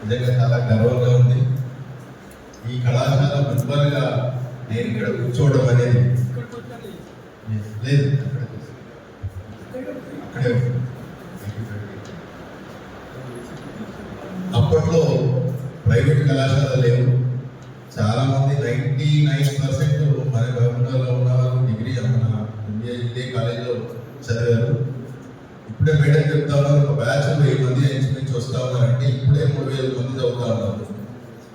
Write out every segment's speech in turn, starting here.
నిజంగా చాలా గర్వంగా ఉంది. ఈ కళాశాల మెంబర్గా నేను ఇక్కడ కూర్చోవడం అనేది లేదు. అక్కడే అప్పట్లో ప్రైవేట్ కళాశాల లేవు. చాలా మంది నైంటీ నైన్ పర్సెంట్ మన గవర్నమెంట్లో ఉన్న వాళ్ళు డిగ్రీ మన ఇండియా ఇండియా కాలేజ్లో చదివారు. ఇప్పుడే మేడం చెప్తా ఉన్నారు ఒక బ్యాచ్ వెయ్యి మంది నుంచి వస్తా ఉన్నారంటే ఇప్పుడే మూడు వేల మంది చదువుతా ఉన్నారు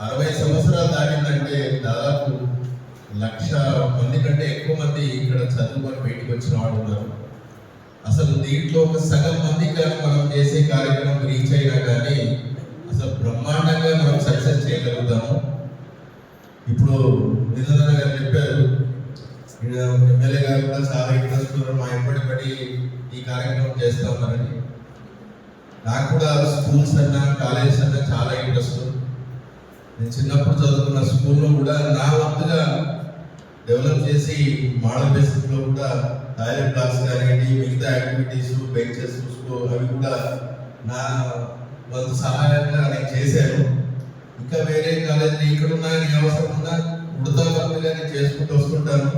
అరవై సంవత్సరాలు దాటిందంటే దాదాపు లక్ష మంది కంటే ఎక్కువ మంది ఇక్కడ చదువుకొని బయటకు వచ్చిన వాళ్ళు ఉన్నారు. అసలు దీంట్లో ఒక సగం మంది కానీ మనం చేసే కార్యక్రమం రీచ్ అయినా కానీ అసలు బ్రహ్మాండంగా మనం సక్సెస్ చేయగలుగుతాము. ఇప్పుడు నిజంగా గారు చెప్పారు. ఎమ్మెల్యే గారు కూడా చాలా ఇంట్రెస్ట్ మా ఎప్పటికీ ఈ కార్యక్రమం చేస్తా ఉన్నారని నాకు కూడా స్కూల్స్ అన్నా కాలేజెస్ అన్నా చాలా ఇంట్రెస్ట్ నేను చిన్నప్పుడు చదువుకున్న స్కూల్లో కూడా నా వంతుగా డెవలప్ చేసి మోడల్ బేసిక్లో కూడా టాయిలెట్ బ్లాక్స్ కానివ్వండి మిగతా యాక్టివిటీస్ బెంచెస్ అవి కూడా నా వంతు సహాయంగా నేను చేశాను. ఇంకా వేరే కాలేజీ ఇక్కడ ఉన్నా నీ అవసరం ఉన్నా ఉడతా వర్క్గా నేను చేసుకుంటూ వస్తుంటాను.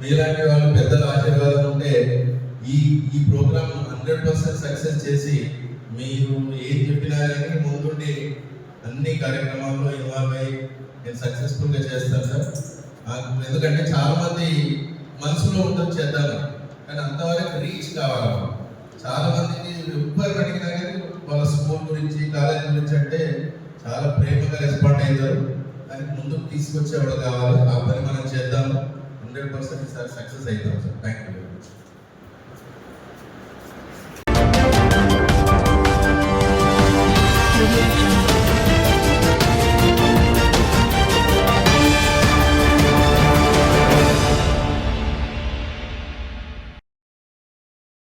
మీలాంటి వాళ్ళు పెద్దల ఆశీర్వాదం ఉంటే ఈ ఈ ప్రోగ్రామ్ హండ్రెడ్ పర్సెంట్ సక్సెస్ చేసి మీరు ఏం చెప్పినా కానీ ముందుండి అన్ని కార్యక్రమాల్లో ఇన్వాల్వ్ అయ్యి నేను సక్సెస్ఫుల్గా చేస్తాను సార్. నాకు ఎందుకంటే చాలామంది మనసులో ఉంటుంది చేద్దాం కానీ అంతవరకు రీచ్ కావాలి. చాలామందిని ఎవ్వరు అడిగినా కానీ వాళ్ళ స్కూల్ గురించి కాలేజ్ గురించి అంటే చాలా ప్రేమగా రెస్పాండ్ అయ్యారు దానికి ముందుకు తీసుకొచ్చేవాడు కావాలి. ఆ పని మనం చేద్దాము హండ్రెడ్ పర్సెంట్ సార్ సక్సెస్ అవుతాం సార్. Thank you